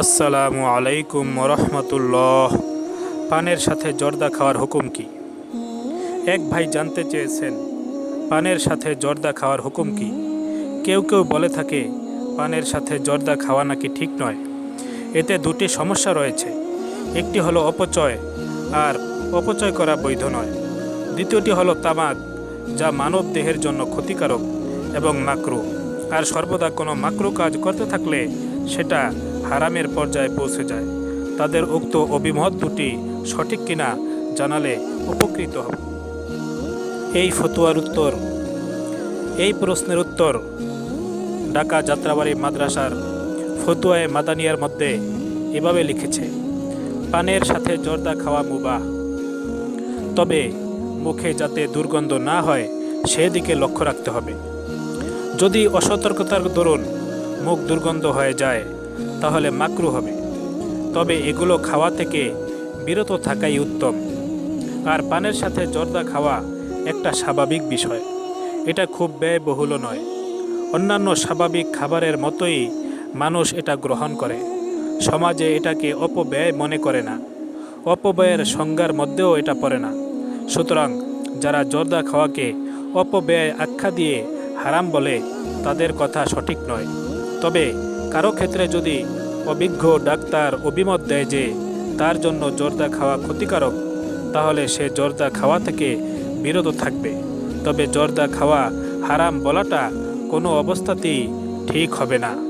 আসসালামু আলাইকুম রহমতুল্লাহ পানের সাথে জর্দা খাওয়ার হুকুম কি? এক ভাই জানতে চেয়েছেন, পানের সাথে জর্দা খাওয়ার হুকুম কি? কেউ কেউ বলে থাকে, পানের সাথে জর্দা খাওয়া নাকি ঠিক নয়। এতে দুটি সমস্যা রয়েছে। একটি হলো অপচয়, আর অপচয় করা বৈধ নয়। দ্বিতীয়টি হলো তামাক, যা মানব দেহের জন্য ক্ষতিকারক এবং মাকরু। আর সর্বদা কোনো মাকরু কাজ করতে থাকলে সেটা হারামের পর্যায়ে পৌঁছে যায়। তাদের উক্ত অভিমত দুটি সঠিক কিনা জানালে উপকৃত হব। এই ফতুয়ার উত্তর, এই প্রশ্নের উত্তর ঢাকা যাত্রাবাড়ি মাদ্রাসার ফতুয়ায় মাদানিয়ার মধ্যে এভাবে লিখেছে, পানের সাথে জর্দা খাওয়া মুবাহ। তবে মুখে যাতে দুর্গন্ধ না হয়, সেদিকে লক্ষ্য রাখতে হবে। যদি অসতর্কতার দরুন মুখ দুর্গন্ধ হয়ে যায় তাহলে মাকরু হবে। তবে এগুলো খাওয়া থেকে বিরত থাকাই উত্তম। আর পানের সাথে জর্দা খাওয়া একটা স্বাভাবিক বিষয়। এটা খুব ব্যয়বহুল নয়। অন্যান্য স্বাভাবিক খাবারের মতোই মানুষ এটা গ্রহণ করে। সমাজে এটাকে অপব্যয় মনে করে না। অপব্যয়ের সংজ্ঞার মধ্যেও এটা পড়ে না। সুতরাং যারা জর্দা খাওয়াকে অপব্যয় আখ্যা দিয়ে হারাম বলে, তাদের কথা সঠিক নয়। তবে কারও ক্ষেত্রে যদি অভিজ্ঞ ডাক্তার অভিমত দেয় যে তার জন্য জর্দা খাওয়া ক্ষতিকারক, তাহলে সে জর্দা খাওয়া থেকে বিরত থাকবে। তবে জর্দা খাওয়া হারাম বলাটা কোনো অবস্থাতেই ঠিক হবে না।